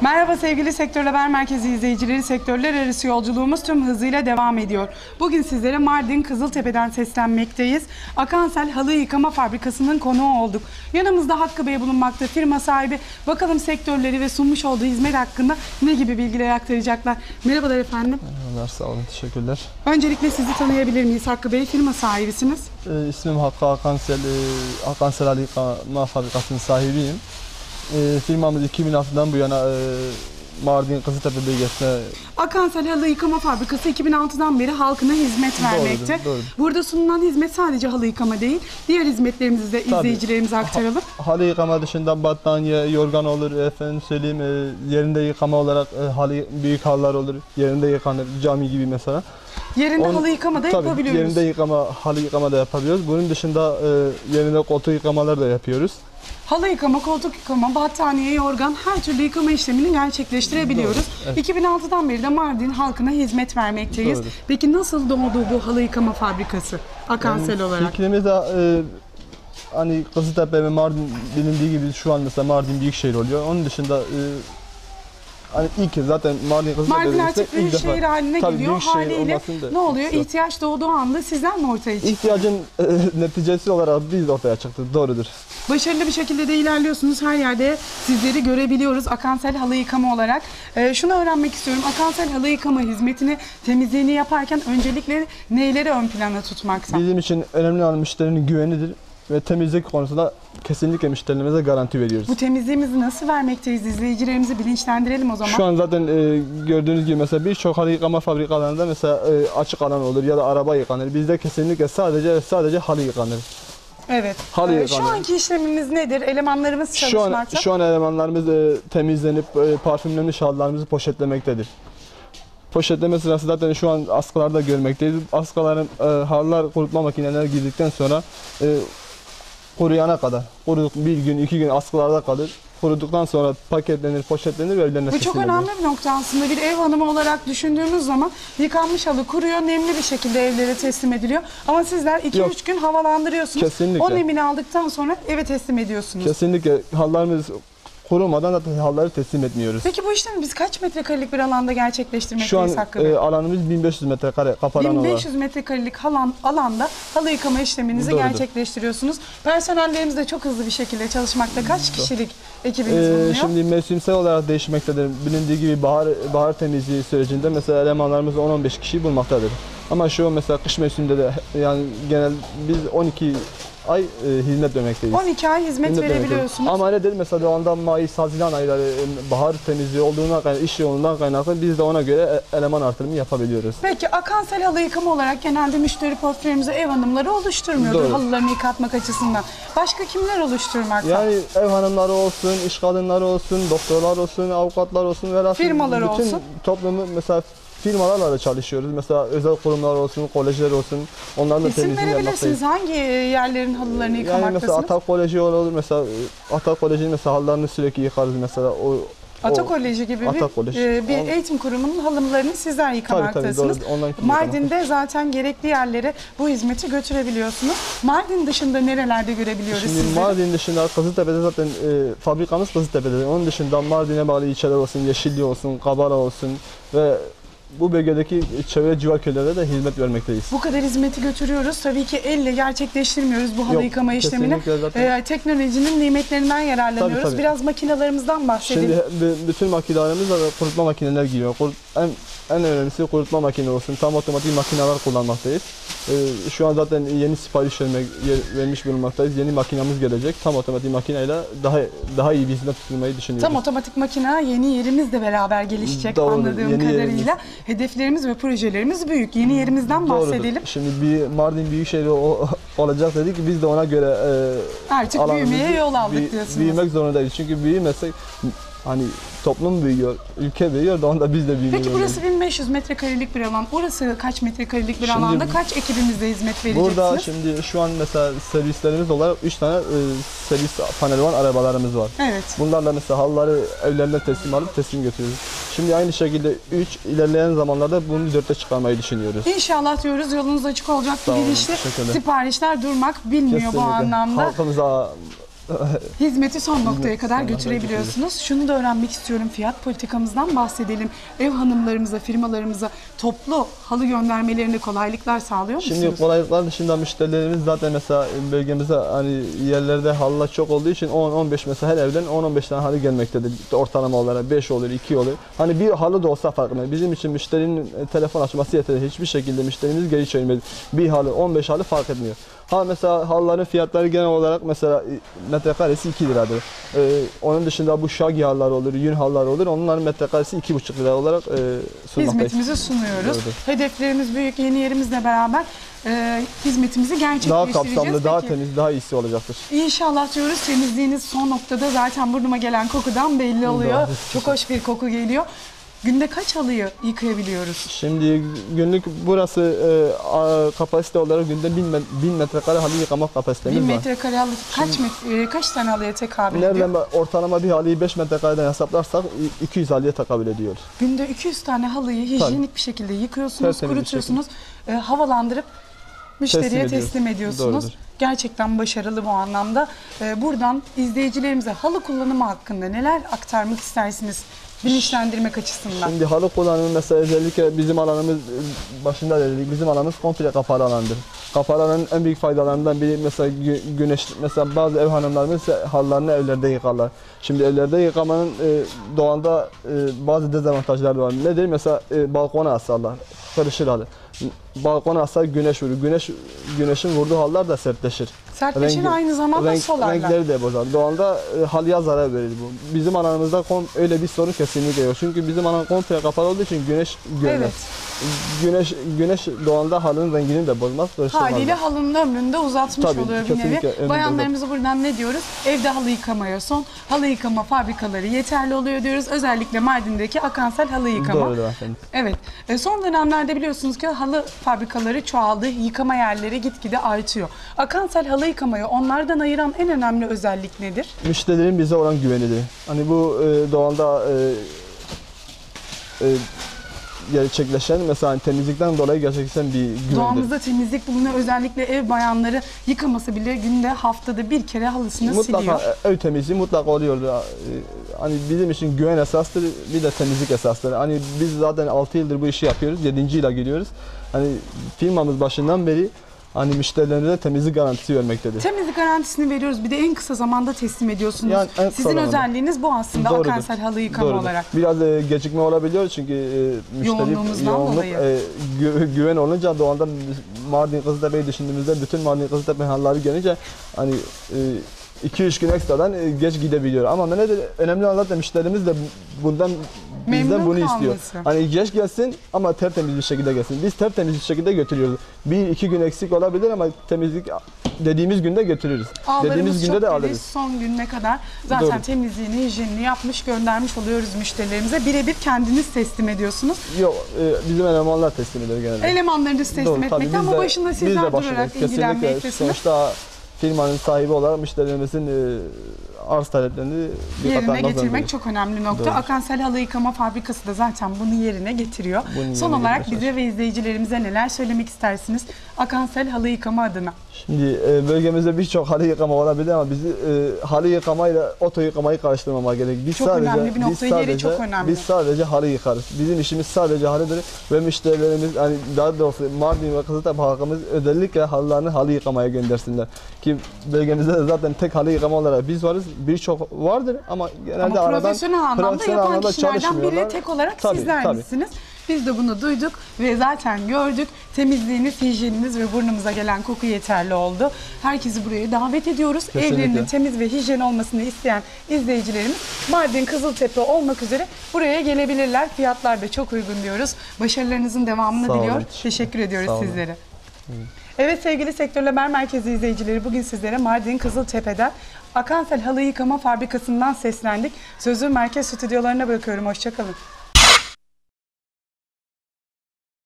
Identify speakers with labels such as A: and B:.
A: Merhaba sevgili Sektör Haber Merkezi izleyicileri. Sektörler arası yolculuğumuz tüm hızıyla devam ediyor. Bugün sizlere Mardin Kızıltepe'den seslenmekteyiz. Akansel Halı Yıkama Fabrikası'nın konuğu olduk. Yanımızda Hakkı Bey bulunmakta, firma sahibi. Bakalım sektörleri ve sunmuş olduğu hizmet hakkında ne gibi bilgiler aktaracaklar. Merhabalar efendim.
B: Merhabalar, sağ olun, teşekkürler.
A: Öncelikle sizi tanıyabilir miyiz Hakkı Bey? Firma sahibisiniz.
B: Ee, ismim Hakkı Akansel, e, Akansel Ali Yıkama Fabrikası'nın sahibiyim. E, firmamız 2006'dan bu yana e, Mardin Kızıltepe bölgesine
A: Akansel Halı Yıkama Fabrikası 2006'dan beri halkına hizmet vermekte.
B: doğrudur.
A: Burada sunulan hizmet sadece halı yıkama değil, diğer hizmetlerimizi de
B: Tabii.
A: izleyicilerimize aktaralım.
B: halı yıkama dışında battaniye, yorgan olur, efendim söyleyeyim e, yerinde yıkama olarak e, halı büyük halılar olur, yerinde yıkanır, cami gibi mesela.
A: Yerinde
B: On-
A: halı yıkama da
B: Tabii,
A: yapabiliyoruz.
B: yerinde yıkama, halı yıkama da yapabiliyoruz. Bunun dışında e, yerinde koltuk yıkamalar da yapıyoruz.
A: Halı yıkama, koltuk yıkama, battaniye, yorgan her türlü yıkama işlemini gerçekleştirebiliyoruz.
B: Doğru, evet.
A: 2006'dan beri de Mardin halkına hizmet vermekteyiz.
B: Doğru.
A: Peki nasıl doğdu bu halı yıkama fabrikası Akansel olarak?
B: Fikrimiz de e, hani Kızıltepe ve Mardin bilindiği gibi şu an mesela Mardin büyükşehir oluyor. Onun dışında e, hani ilk kez zaten Mardin Kızıltepe
A: Mardin artık büyük şehir haline
B: Tabii
A: geliyor.
B: büyükşehir
A: Haliyle
B: olmasını da
A: ne oluyor?
B: istiyor.
A: İhtiyaç doğduğu anda sizden mi ortaya çıkıyor?
B: İhtiyacın e, neticesi olarak biz ortaya çıktık. Doğrudur.
A: Başarılı bir şekilde de ilerliyorsunuz. Her yerde sizleri görebiliyoruz Akansel halı yıkama olarak. Ee, şunu öğrenmek istiyorum. Akansel halı yıkama hizmetini, temizliğini yaparken öncelikle neyleri ön plana tutmakta?
B: Bizim için önemli olan müşterinin güvenidir ve temizlik konusunda kesinlikle müşterilerimize garanti veriyoruz.
A: Bu temizliğimizi nasıl vermekteyiz? İzleyicilerimizi bilinçlendirelim o zaman.
B: Şu an zaten e, gördüğünüz gibi mesela birçok halı yıkama fabrikalarında mesela e, açık alan olur ya da araba yıkanır. Bizde kesinlikle sadece sadece halı yıkanır.
A: Evet.
B: Halı
A: Ee,
B: yıkama.
A: şu anki işlemimiz nedir? Elemanlarımız
B: Şu an
A: çalışmakta.
B: şu an elemanlarımız e, temizlenip e, parfümlenmiş halılarımızı poşetlemektedir. Poşetleme sırası zaten şu an askılarda görmekteyiz. Askıların e, halılar kurutma makinelerine girdikten sonra e, kuruyana kadar, kuruduk bir gün iki gün askılarda kalır. Kuruduktan sonra paketlenir, poşetlenir ve evlerine
A: Bu çok önemli bir nokta aslında. Bir ev hanımı olarak düşündüğümüz zaman yıkanmış halı kuruyor, nemli bir şekilde evlere teslim ediliyor. Ama sizler 2-3
B: Yok.
A: gün havalandırıyorsunuz.
B: Kesinlikle.
A: O nemini aldıktan sonra eve teslim ediyorsunuz.
B: Kesinlikle halılarımız kurumadan zaten halıları teslim etmiyoruz.
A: Peki bu işlemi biz kaç metrekarelik bir alanda
B: Şu an
A: gerçekleştirmekteyiz Hakkı Bey?
B: e, alanımız 1500 metrekare kapalı alan olarak.
A: 1500 metrekarelik alan, alanda halı yıkama işleminizi
B: Doğrudur.
A: gerçekleştiriyorsunuz. Personellerimiz de çok hızlı bir şekilde çalışmakta. Kaç kişilik ekibiniz
B: Ee,
A: bulunuyor?
B: şimdi mevsimsel olarak değişmektedir. Bilindiği gibi bahar bahar temizliği sürecinde mesela elemanlarımız 10-15 kişi bulmaktadır. Ama şu mesela kış mevsiminde de yani genel biz 12 ay e, hizmet vermekteyiz.
A: 12 ay hizmet
B: Hizmet vermekteyiz.
A: verebiliyorsunuz.
B: Ama nedir mesela o anda Mayıs, Haziran ayları e, bahar temizliği olduğuna kaynaklı, iş yoğunluğundan kaynaklı biz de ona göre e, eleman artırımı yapabiliyoruz.
A: Peki akansel halı yıkama olarak genelde müşteri portföyümüzü ev hanımları oluşturmuyordur
B: Doğru.
A: halılarını yıkatmak açısından. Başka kimler oluşturmakta?
B: Yani ev hanımları olsun, iş kadınları olsun, doktorlar olsun, avukatlar olsun ve
A: Firmaları
B: bütün
A: olsun.
B: toplumu mesela firmalarla da çalışıyoruz. Mesela özel kurumlar olsun, kolejler olsun. Onların da
A: İsim
B: temizliğini
A: verebilirsiniz.
B: yapmaktayız.
A: Hangi yerlerin halılarını
B: Yani
A: yıkamaktasınız?
B: mesela Atak Koleji olur. Mesela e, Atak Koleji'nin mesela halılarını sürekli yıkarız mesela. O,
A: Ata
B: o-
A: Koleji gibi
B: Ata
A: bir,
B: Kolej.
A: e, bir
B: On-
A: eğitim kurumunun halılarını sizler
B: Tabii tabii doğru. Ondan kim
A: Mardin'de zaten gerekli yerlere bu hizmeti götürebiliyorsunuz. Mardin dışında nerelerde görebiliyoruz
B: Şimdi
A: sizleri?
B: Mardin dışında Kızıltepe'de zaten e, fabrikamız Kızıltepe'de. Onun dışında Mardin'e bağlı ilçeler olsun, Yeşilli olsun, Kabala olsun ve bu bölgedeki çevre civar köylere de hizmet vermekteyiz.
A: Bu kadar hizmeti götürüyoruz. Tabii ki elle gerçekleştirmiyoruz bu halı
B: Yok,
A: yıkama işlemini.
B: zaten.
A: Ee, teknolojinin nimetlerinden yararlanıyoruz.
B: Tabii, tabii.
A: Biraz makinalarımızdan bahsedelim.
B: Şimdi bütün makinelerimiz de kurutma makineler giriyor. En, en önemlisi kurutma makine olsun. Tam otomatik makineler kullanmaktayız. Ee, şu an zaten yeni sipariş vermek, yer- vermiş bulunmaktayız. Yeni makinamız gelecek. Tam otomatik makineyle daha daha iyi bir hizmet sunmayı düşünüyoruz.
A: Tam otomatik makine yeni yerimizle beraber gelişecek
B: Doğru,
A: anladığım
B: yeni
A: kadarıyla.
B: yerimiz.
A: Hedeflerimiz ve projelerimiz büyük. Yeni yerimizden
B: Doğrudur.
A: bahsedelim.
B: Şimdi bir Mardin Büyükşehir olacak dedik. Biz de ona göre e,
A: Artık büyümeye yol aldık diyorsunuz.
B: Büyümek zorundayız. Çünkü büyümezsek hani toplum büyüyor, ülke büyüyor da onda biz de büyümek
A: Peki burası 1500 metrekarelik bir alan. Orası kaç metrekarelik bir
B: Şimdi
A: alanda? Kaç ekibimizle hizmet vereceksiniz?
B: Burada şimdi şu an mesela servislerimiz olarak 3 tane e, servis paneli olan arabalarımız var.
A: Evet.
B: Bunlarla mesela halıları evlerine teslim alıp teslim götürüyoruz. Şimdi aynı şekilde 3 ilerleyen zamanlarda bunu 4'e çıkarmayı düşünüyoruz.
A: İnşallah diyoruz yolunuz açık olacak
B: Sağ olun, teşekkürler.
A: Siparişler durmak bilmiyor bu
B: Kesinlikle.
A: anlamda.
B: Halkımıza
A: Hizmeti son noktaya kadar götürebiliyorsunuz. Şunu da öğrenmek istiyorum. Fiyat politikamızdan bahsedelim. Ev hanımlarımıza, firmalarımıza toplu halı göndermelerinde kolaylıklar sağlıyor musunuz?
B: Şimdi kolaylıklar dışında müşterilerimiz zaten mesela bölgemizde hani yerlerde halılar çok olduğu için 10-15 mesela her evden 10-15 tane halı gelmektedir. Ortalama olarak 5 olur, 2 olur. Hani bir halı da olsa fark etmez. Bizim için müşterinin telefon açması yeterli. Hiçbir şekilde müşterimiz geri çevirmedi. Bir halı, 15 halı fark etmiyor. Ha mesela halıların fiyatları genel olarak mesela metrekaresi 2 liradır. Ee, onun dışında bu şagi halılar olur, yün halılar olur. Onların metrekaresi 2,5 lira olarak e, sunmaktayız.
A: Hizmetimizi sunuyoruz.
B: Doğrudur.
A: Hedeflerimiz büyük. Yeni yerimizle beraber e, hizmetimizi
B: Daha
A: gerçekleştireceğiz.
B: kapsamlı, daha
A: Peki,
B: temiz, daha iyisi olacaktır.
A: İnşallah diyoruz temizliğiniz son noktada zaten burnuma gelen kokudan belli oluyor. Çok hoş bir koku geliyor. Günde kaç halıyı yıkayabiliyoruz?
B: Şimdi günlük burası e, kapasite olarak günde 1000 met- 1000 metrekare halı yıkama kapasitemiz
A: 1000
B: var.
A: metrekare halı kaç metre, e, kaç tane halıya tekabül
B: Nereden
A: ediyor?
B: ba- ortalama bir halıyı 5 metrekareden hesaplarsak i- 200 halıya tekabül ediyor.
A: Günde 200 tane halıyı hijyenik bir şekilde yıkıyorsunuz,
B: Tertemiz
A: kurutuyorsunuz, e, havalandırıp müşteriye
B: Teslim
A: teslim,
B: ediyoruz.
A: ediyorsunuz.
B: Doğrudur.
A: Gerçekten başarılı bu anlamda. E, buradan izleyicilerimize halı kullanımı hakkında neler aktarmak istersiniz bilinçlendirmek açısından?
B: Şimdi halı kullanımı mesela özellikle bizim alanımız e, başında dedik bizim alanımız komple kapalı alandır. Kapalı alanın en büyük faydalarından biri mesela gü- güneş mesela bazı ev hanımlarımız ise halılarını evlerde yıkarlar. Şimdi evlerde yıkamanın e, doğanda e, bazı dezavantajları var. Nedir? Mesela e, balkona asarlar. Karışır halı. Balkona asar güneş vurur. Güneş güneşin vurduğu halılar da sertleşir.
A: Sertleşir
B: Rengi-
A: aynı zamanda
B: renk-
A: solarlar.
B: Renkleri de bozar. Doğanda e, halıya zarar verir bu. Bizim alanımızda kom- öyle bir sorun kesinlikle yok. Çünkü bizim alan komple kapalı olduğu için güneş görmez.
A: Evet.
B: Güneş güneş doğanda halının rengini de bozmaz.
A: Haliyle halının ömrünü de uzatmış
B: Tabii,
A: oluyor bir nevi. Bayanlarımıza buradan ne diyoruz? Evde halı yıkamaya son. Halı yıkama fabrikaları yeterli oluyor diyoruz. Özellikle Mardin'deki Akansel halı yıkama.
B: Doğrudur efendim.
A: Evet. E, son dönemlerde biliyorsunuz ki halı fabrikaları çoğaldı. Yıkama yerleri gitgide artıyor. Akansel halı yıkamayı onlardan ayıran en önemli özellik nedir?
B: Müşterilerin bize olan güvenidir. Hani bu e, doğanda e, e, gerçekleşen mesela hani temizlikten dolayı gerçekleşen bir güvendir.
A: Doğamızda temizlik bulunuyor. Özellikle ev bayanları yıkaması bile günde haftada bir kere halısını
B: mutlaka
A: siliyor.
B: e, ev temizliği mutlaka oluyor. E, Hani bizim için güven esastır, bir de temizlik esastır. Hani biz zaten 6 yıldır bu işi yapıyoruz, 7. yıla giriyoruz. Hani firmamız başından beri hani müşterilerimize temizlik garantisi vermektedir.
A: Temizlik garantisini veriyoruz. Bir de en kısa zamanda teslim ediyorsunuz.
B: Yani en kısa
A: Sizin
B: zamanda.
A: özelliğiniz bu aslında
B: Doğrudur.
A: Akansel halı yıkama
B: Doğrudur.
A: olarak.
B: Biraz e, gecikme olabiliyor çünkü e, müşteri
A: Yoğunluğumuzdan
B: yoğunluk,
A: dolayı.
B: e, gü- güven olunca doğanda Mardin Kızıltepe'yi düşündüğümüzde bütün Mardin Kızıltepe hanları gelince hani 2-3 gün ekstradan e, geç gidebiliyor. Ama nedir? Önemli olan zaten müşterimiz de bundan bizden
A: Memnun
B: bunu istiyor.
A: kalması.
B: Hani geç gelsin ama tertemiz bir şekilde gelsin. Biz tertemiz bir şekilde götürüyoruz. Bir iki gün eksik olabilir ama temizlik dediğimiz günde götürürüz.
A: Ağlarımız
B: Dediğimiz günde
A: çok
B: de
A: geniş.
B: alırız.
A: Son gününe kadar zaten
B: Doğru.
A: temizliğini, hijyenini yapmış, göndermiş oluyoruz müşterilerimize. Birebir kendiniz teslim ediyorsunuz.
B: Yok e, bizim elemanlar teslim ediyor genelde.
A: Elemanlarınız teslim
B: Doğru, tabii
A: etmekte
B: biz
A: ama
B: de-
A: başında
B: biz
A: sizler
B: de başındayız.
A: durarak
B: Kesinlikle.
A: ilgilenmektesiniz.
B: Sonuçta firmanın sahibi olarak müşterilerimizin e, arz taleplerini bir
A: yerine getirmek çok önemli nokta.
B: Doğru.
A: Akansel Halı Yıkama Fabrikası da zaten bunu yerine getiriyor.
B: Bunun
A: Son
B: yerine
A: olarak bize ve izleyicilerimize neler söylemek istersiniz? Akansel Halı Yıkama adına.
B: Şimdi e, bölgemizde birçok halı yıkama olabilir ama biz e, halı yıkamayla oto yıkamayı karıştırmamak gerek. Biz
A: Çok
B: sadece,
A: önemli bir nokta,
B: biz
A: yeri çok önemli.
B: Biz sadece halı yıkarız. Bizim işimiz sadece halıdır ve müşterilerimiz hani daha doğrusu Mardin ve Kızıltepe halkımız özellikle halılarını halı yıkamaya göndersinler. Ki bölgemizde de zaten tek halı yıkama olarak biz varız. Birçok vardır ama genelde
A: Ama
B: aradan
A: profesyonel anlamda
B: profesyonel
A: yapan
B: anlamda
A: kişilerden biri tek olarak
B: Tabii,
A: sizler
B: tabii.
A: misiniz? Biz de bunu duyduk ve zaten gördük. Temizliğiniz, hijyeniniz ve burnumuza gelen koku yeterli oldu. Herkesi buraya davet ediyoruz.
B: Kesinlikle.
A: Evlerinin temiz ve hijyen olmasını isteyen izleyicilerimiz Mardin Kızıltepe olmak üzere buraya gelebilirler. Fiyatlar da çok uygun diyoruz. Başarılarınızın devamını
B: Sağ olun.
A: diliyor. Teşekkür ediyoruz
B: Sağ olun.
A: sizlere. Evet sevgili Sektör Haber Merkezi izleyicileri bugün sizlere Mardin Kızıltepe'den Akansel Halı Yıkama Fabrikası'ndan seslendik. Sözü merkez stüdyolarına bırakıyorum. Hoşçakalın.